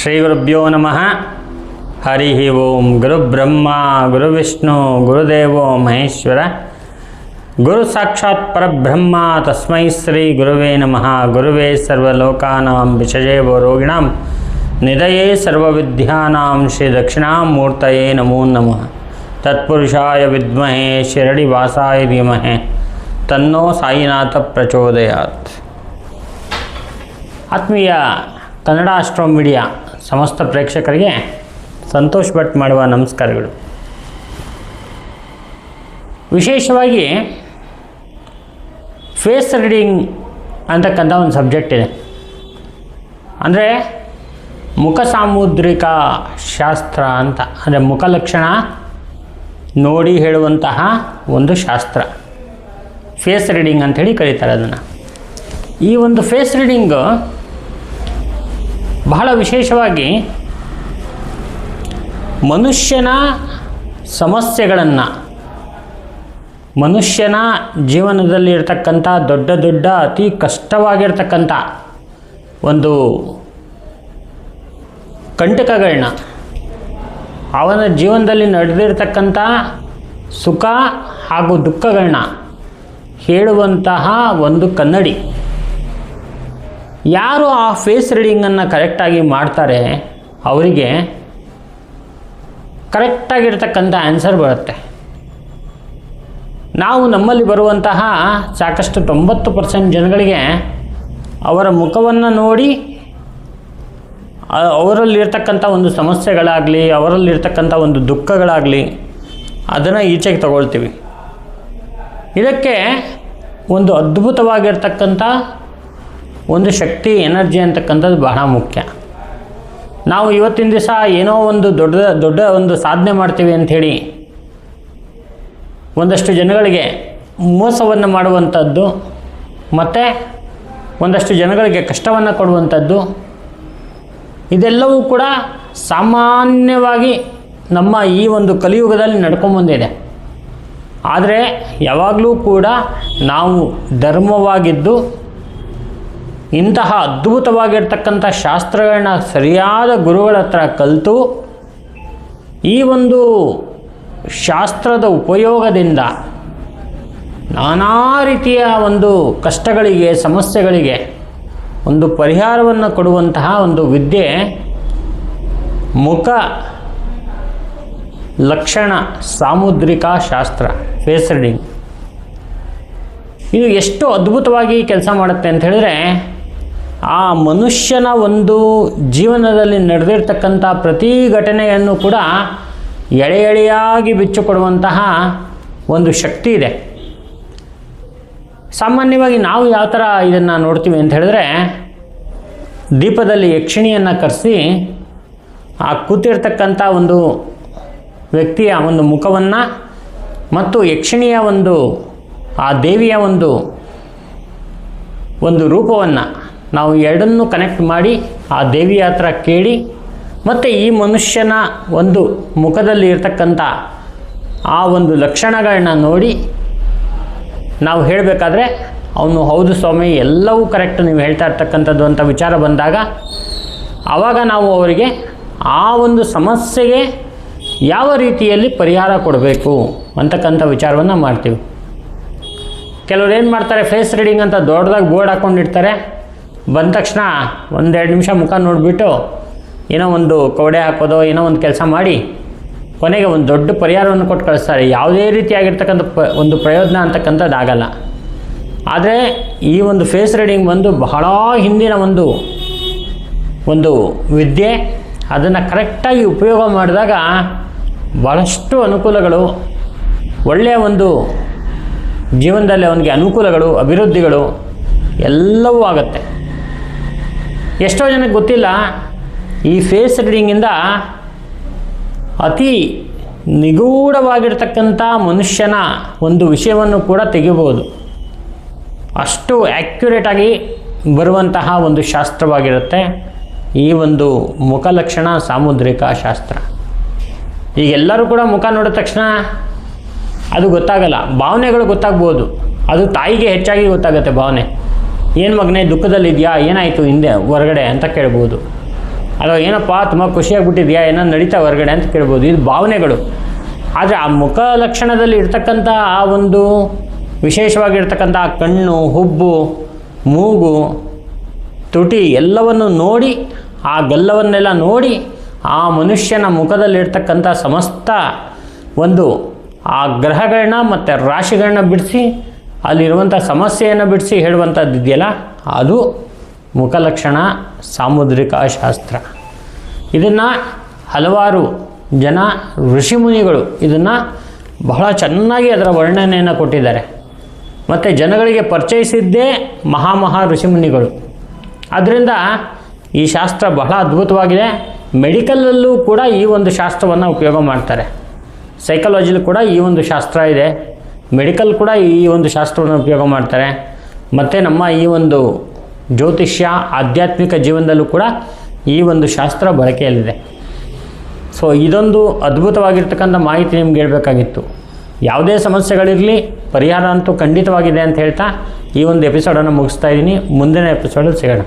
ಶ್ರೀಗುರುಭ್ಯೋ ನಮಃ ಹರಿ ಓಂ ಗುರುಬ್ರಹ್ಮ ಗುರುವಿಷ್ಣು ಗುರುದೇವೋ ಮಹೇಶ್ವರ ಗುರು ಸಾಕ್ಷಾತ್ ಪರಬ್ರಹ್ಮ ತಸ್ಮೈ ಶ್ರೀ ಗುರುವೇ ನಮಃ ಗುರುವೇ ಸರ್ವಲೋಕಾನಾಂ ವಿಷಜೇವ ರೋಗಿಣಾಂ ನಿಧಯೇ ಸರ್ವವಿದ್ಯಾನಾಂ ಶ್ರೀ ದಕ್ಷಿಣಾಮೂರ್ತಯೇ ನಮೋ ನಮಃ ತತ್ಪುರುಷಾಯ ವಿದ್ಮಹೇ ಶಿರಡಿವಾಸಾಯ ಧೀಮಹಿ ತನ್ನೋ ಸಾಯಿನಾಥ ಪ್ರಚೋದಯಾತ್ ಆತ್ಮೀಯ ಕನ್ನಡ ಆಸ್ಟ್ರೋ ಮೀಡಿಯಾ ಸಮಸ್ತ ಪ್ರೇಕ್ಷಕರಿಗೆ ಸಂತೋಷ್ ಭಟ್ ಮಾಡುವ ನಮಸ್ಕಾರಗಳು. ವಿಶೇಷವಾಗಿ ಫೇಸ್ ರೀಡಿಂಗ್ ಅಂತಕ್ಕಂಥ ಒಂದು ಸಬ್ಜೆಕ್ಟ್ ಇದೆ. ಅಂದರೆ ಮುಖ ಸಾಮುದ್ರಿಕ ಶಾಸ್ತ್ರ ಅಂತ, ಅಂದರೆ ಮುಖಲಕ್ಷಣ ನೋಡಿ ಹೇಳುವಂತಹ ಒಂದು ಶಾಸ್ತ್ರ. ಫೇಸ್ ರೀಡಿಂಗ್ ಅಂಥೇಳಿ ಕರೀತಾರೆ ಅದನ್ನು. ಈ ಒಂದು ಫೇಸ್ ರೀಡಿಂಗ್ ಬಹಳ ವಿಶೇಷವಾಗಿ ಮನುಷ್ಯನ ಸಮಸ್ಯೆಗಳನ್ನು, ಮನುಷ್ಯನ ಜೀವನದಲ್ಲಿ ಇರತಕ್ಕಂಥ ದೊಡ್ಡ ದೊಡ್ಡ ಅತಿ ಕಷ್ಟವಾಗಿರ್ತಕ್ಕಂಥ ಒಂದು ಕಂಟಕಗಳನ್ನ ಅವನ ಜೀವನದಲ್ಲಿ ನಡೆದಿರ್ತಕ್ಕಂಥ ಸುಖ ಹಾಗೂ ದುಃಖಗಳನ್ನ ಹೇಳುವಂತಹ ಒಂದು ಕನ್ನಡಿ. ಯಾರು ಆ ಫೇಸ್ ರೀಡಿಂಗನ್ನು ಕರೆಕ್ಟಾಗಿ ಮಾಡ್ತಾರೆ, ಅವರಿಗೆ ಕರೆಕ್ಟಾಗಿರ್ತಕ್ಕಂಥ ಆನ್ಸರ್ ಬರುತ್ತೆ. ನಾವು ನಮ್ಮಲ್ಲಿ ಬರುವಂತಹ ಸಾಕಷ್ಟು ತೊಂಬತ್ತು ಪರ್ಸೆಂಟ್ ಜನಗಳಿಗೆ ಅವರ ಮುಖವನ್ನು ನೋಡಿ ಅವರಲ್ಲಿರ್ತಕ್ಕಂಥ ಒಂದು ಸಮಸ್ಯೆಗಳಾಗಲಿ ಅವರಲ್ಲಿರ್ತಕ್ಕಂಥ ಒಂದು ದುಃಖಗಳಾಗಲಿ, ಅದನ್ನು ಈಚೆಗೆ ತಗೊಳ್ತೀವಿ. ಇದಕ್ಕೆ ಒಂದು ಅದ್ಭುತವಾಗಿರ್ತಕ್ಕಂಥ ಒಂದು ಶಕ್ತಿ, ಎನರ್ಜಿ ಅಂತಕ್ಕಂಥದ್ದು ಬಹಳ ಮುಖ್ಯ. ನಾವು ಇವತ್ತಿನ ದಿವಸ ಏನೋ ಒಂದು ದೊಡ್ಡ ದೊಡ್ಡ ಒಂದು ಸಾಧನೆ ಮಾಡ್ತೀವಿ ಅಂಥೇಳಿ ಒಂದಷ್ಟು ಜನಗಳಿಗೆ ಮೋಸವನ್ನು ಮಾಡುವಂಥದ್ದು, ಮತ್ತು ಒಂದಷ್ಟು ಜನಗಳಿಗೆ ಕಷ್ಟವನ್ನು ಕೊಡುವಂಥದ್ದು, ಇದೆಲ್ಲವೂ ಕೂಡ ಸಾಮಾನ್ಯವಾಗಿ ನಮ್ಮ ಈ ಒಂದು ಕಲಿಯುಗದಲ್ಲಿ ನಡ್ಕೊಂಬಂದಿದೆ. ಆದರೆ ಯಾವಾಗಲೂ ಕೂಡ ನಾವು ಧರ್ಮವಾಗಿದ್ದು ಇಂತಹ ಅದ್ಭುತವಾಗಿರ್ತಕ್ಕಂಥ ಶಾಸ್ತ್ರಗಳನ್ನ ಸರಿಯಾದ ಗುರುಗಳ ಹತ್ರ ಕಲಿತು ಈ ಒಂದು ಶಾಸ್ತ್ರದ ಉಪಯೋಗದಿಂದ ನಾನಾ ರೀತಿಯ ಒಂದು ಕಷ್ಟಗಳಿಗೆ, ಸಮಸ್ಯೆಗಳಿಗೆ ಒಂದು ಪರಿಹಾರವನ್ನು ಕೊಡುವಂತಹ ಒಂದು ವಿದ್ಯೆ ಮುಖ ಲಕ್ಷಣ ಸಾಮುದ್ರಿಕ ಶಾಸ್ತ್ರ ಫೇಸ್ ರೀಡಿಂಗ್ ಇದು ಎಷ್ಟು ಅದ್ಭುತವಾಗಿ ಕೆಲಸ ಮಾಡುತ್ತೆ ಅಂತ ಹೇಳಿದ್ರೆ ಆ ಮನುಷ್ಯನ ಒಂದು ಜೀವನದಲ್ಲಿ ನಡೆದಿರ್ತಕ್ಕಂಥ ಪ್ರತಿ ಘಟನೆಯನ್ನು ಕೂಡ ಎಳೆ ಎಳೆಯಾಗಿ ಬಿಚ್ಚಿಕೊಡುವಂತಹ ಒಂದು ಶಕ್ತಿ ಇದೆ. ಸಾಮಾನ್ಯವಾಗಿ ನಾವು ಯಾವ ಥರ ಇದನ್ನು ನೋಡ್ತೀವಿ ಅಂತ ಹೇಳಿದ್ರೆ, ದೀಪದಲ್ಲಿ ಯಕ್ಷಿಣಿಯನ್ನು ಕರೆಸಿ ಆ ಕೂತಿರ್ತಕ್ಕಂಥ ಒಂದು ವ್ಯಕ್ತಿಯ ಒಂದು ಮುಖವನ್ನು ಮತ್ತು ಯಕ್ಷಿಣಿಯ ಒಂದು, ಆ ದೇವಿಯ ಒಂದು ಒಂದು ರೂಪವನ್ನು ನಾವು ಎರಡನ್ನೂ ಕನೆಕ್ಟ್ ಮಾಡಿ ಆ ದೇವಿ ಹತ್ರ ಕೇಳಿ ಮತ್ತು ಈ ಮನುಷ್ಯನ ಒಂದು ಮುಖದಲ್ಲಿ ಇರ್ತಕ್ಕಂಥ ಆ ಒಂದು ಲಕ್ಷಣಗಳನ್ನ ನೋಡಿ ನಾವು ಹೇಳಬೇಕಾದ್ರೆ ಅವನು ಹೌದು ಸ್ವಾಮಿ, ಎಲ್ಲವೂ ಕರೆಕ್ಟ್ ನೀವು ಹೇಳ್ತಾ ಇರ್ತಕ್ಕಂಥದ್ದು ಅಂತ ವಿಚಾರ ಬಂದಾಗ ಆವಾಗ ನಾವು ಅವರಿಗೆ ಆ ಒಂದು ಸಮಸ್ಯೆಗೆ ಯಾವ ರೀತಿಯಲ್ಲಿ ಪರಿಹಾರ ಕೊಡಬೇಕು ಅಂತಕ್ಕಂಥ ವಿಚಾರವನ್ನು ಮಾಡ್ತೀವಿ. ಕೆಲವ್ರು ಏನು ಮಾಡ್ತಾರೆ ಫೇಸ್ ರೀಡಿಂಗ್ ಅಂತ ದೊಡ್ಡದಾಗಿ ಬೋರ್ಡ್ ಹಾಕ್ಕೊಂಡಿರ್ತಾರೆ ಬಂದ ತಕ್ಷಣ ಒಂದೆರಡು ನಿಮಿಷ ಮುಖ ನೋಡಿಬಿಟ್ಟು ಏನೋ ಒಂದು ಕವಡೆ ಹಾಕೋದೋ ಏನೋ ಒಂದು ಕೆಲಸ ಮಾಡಿ ಕೊನೆಗೆ ಒಂದು ದೊಡ್ಡ ಪರಿಹಾರವನ್ನು ಕೊಟ್ಟು ಕಳಿಸ್ತಾರೆ. ಯಾವುದೇ ರೀತಿಯಾಗಿರ್ತಕ್ಕಂಥ ಪ ಒಂದು ಪ್ರಯೋಜನ ಅಂತಕ್ಕಂಥದ್ದು ಆಗಲ್ಲ. ಆದರೆ ಈ ಒಂದು ಫೇಸ್ ರೀಡಿಂಗ್ ಬಂದು ಬಹಳ ಹಿಂದಿನ ಒಂದು ಒಂದು ವಿದ್ಯೆ, ಅದನ್ನು ಕರೆಕ್ಟಾಗಿ ಉಪಯೋಗ ಮಾಡಿದಾಗ ಭಾಳಷ್ಟು ಅನುಕೂಲಗಳು, ಒಳ್ಳೆಯ ಒಂದು ಜೀವನದಲ್ಲಿ ಅವನಿಗೆ ಅನುಕೂಲಗಳು, ಅಭಿವೃದ್ಧಿಗಳು ಎಲ್ಲವೂ ಆಗುತ್ತೆ. ಎಷ್ಟೋ ಜನಕ್ಕೆ ಗೊತ್ತಿಲ್ಲ, ಈ ಫೇಸ್ ರೀಡಿಂಗಿಂದ ಅತಿ ನಿಗೂಢವಾಗಿರ್ತಕ್ಕಂಥ ಮನುಷ್ಯನ ಒಂದು ವಿಷಯವನ್ನು ಕೂಡ ತೆಗಿಬೋದು ಅಷ್ಟು ಆ್ಯಕ್ಯುರೇಟಾಗಿ ಬರುವಂತಹ ಒಂದು ಶಾಸ್ತ್ರವಾಗಿರುತ್ತೆ. ಈ ಒಂದು ಮುಖಲಕ್ಷಣ ಸಾಮುದ್ರಿಕ ಶಾಸ್ತ್ರ. ಈಗ ಎಲ್ಲರೂ ಕೂಡ ಮುಖ ನೋಡಿದ ತಕ್ಷಣ ಅದು ಗೊತ್ತಾಗಲ್ಲ. ಭಾವನೆಗಳು ಗೊತ್ತಾಗ್ಬೋದು. ಅದು ತಾಯಿಗೆ ಹೆಚ್ಚಾಗಿ ಗೊತ್ತಾಗುತ್ತೆ ಭಾವನೆ. ಏನು ಮಗನೇ, ದುಃಖದಲ್ಲಿದೆಯಾ? ಏನಾಯಿತು ಹಿಂದೆ, ಹೊರಗಡೆ ಅಂತ ಕೇಳ್ಬೋದು. ಅಥವಾ ಏನಪ್ಪ, ತುಂಬ ಖುಷಿಯಾಗ್ಬಿಟ್ಟಿದೆಯಾ? ಏನೋ ನಡೀತಾ ಹೊರಗಡೆ ಅಂತ ಕೇಳ್ಬೋದು. ಇದು ಭಾವನೆಗಳು. ಆದರೆ ಆ ಮುಖ ಲಕ್ಷಣದಲ್ಲಿ ಇರ್ತಕ್ಕಂಥ ಆ ಒಂದು ವಿಶೇಷವಾಗಿರ್ತಕ್ಕಂಥ ಕಣ್ಣು, ಹುಬ್ಬು, ಮೂಗು, ತುಟಿ ಎಲ್ಲವನ್ನು ನೋಡಿ, ಆ ಗಲ್ಲವನ್ನೆಲ್ಲ ನೋಡಿ, ಆ ಮನುಷ್ಯನ ಮುಖದಲ್ಲಿರ್ತಕ್ಕಂಥ ಸಮಸ್ತ ಒಂದು ಆ ಗ್ರಹಗಳನ್ನ ಮತ್ತು ರಾಶಿಗಳನ್ನ ಬಿಡಿಸಿ ಅಲ್ಲಿರುವಂಥ ಸಮಸ್ಯೆಯನ್ನು ಬಿಡಿಸಿ ಹೇಳುವಂಥದ್ದು ಇದೆಯಲ್ಲ? ಅದು ಮುಖಲಕ್ಷಣ, ಸಾಮುದ್ರಿಕ ಶಾಸ್ತ್ರ. ಇದನ್ನು ಹಲವಾರು ಜನ ಋಷಿಮುನಿಗಳು ಇದನ್ನು ಬಹಳ ಚೆನ್ನಾಗಿ ಅದರ ವರ್ಣನೆಯನ್ನು ಕೊಟ್ಟಿದ್ದಾರೆ. ಮತ್ತು ಜನಗಳಿಗೆ ಪರಿಚಯಿಸಿದ್ದೇ ಮಹಾಮಹಾ ಋಷಿಮುನಿಗಳು ಆದ್ದರಿಂದ ಈ ಶಾಸ್ತ್ರ ಬಹಳ ಅದ್ಭುತವಾಗಿದೆ. ಮೆಡಿಕಲಲ್ಲೂ ಕೂಡ ಈ ಒಂದು ಶಾಸ್ತ್ರವನ್ನು ಉಪಯೋಗ ಮಾಡ್ತಾರೆ. ಸೈಕಾಲಜಿಲಿ ಕೂಡ ಈ ಒಂದು ಶಾಸ್ತ್ರ ಇದೆ. ಮೆಡಿಕಲ್ ಕೂಡ ಈ ಒಂದು ಶಾಸ್ತ್ರವನ್ನು ಉಪಯೋಗ ಮಾಡ್ತಾರೆ. ಮತ್ತು ನಮ್ಮ ಈ ಒಂದು ಜ್ಯೋತಿಷ್ಯ, ಆಧ್ಯಾತ್ಮಿಕ ಜೀವನದಲ್ಲೂ ಕೂಡ ಈ ಒಂದು ಶಾಸ್ತ್ರ ಬಳಕೆಯಲ್ಲಿದೆ. ಸೊ ಇದೊಂದು ಅದ್ಭುತವಾಗಿರ್ತಕ್ಕಂಥ ಮಾಹಿತಿ ನಿಮ್ಗೆ ಹೇಳಬೇಕಾಗಿತ್ತು. ಯಾವುದೇ ಸಮಸ್ಯೆಗಳಿರಲಿ, ಪರಿಹಾರ ಅಂತೂ ಖಂಡಿತವಾಗಿದೆ ಅಂತ ಹೇಳ್ತಾ ಈ ಒಂದು ಎಪಿಸೋಡನ್ನು ಮುಗಿಸ್ತಾ ಇದ್ದೀನಿ. ಮುಂದಿನ ಎಪಿಸೋಡಲ್ಲಿ ಸಿಗೋಣ.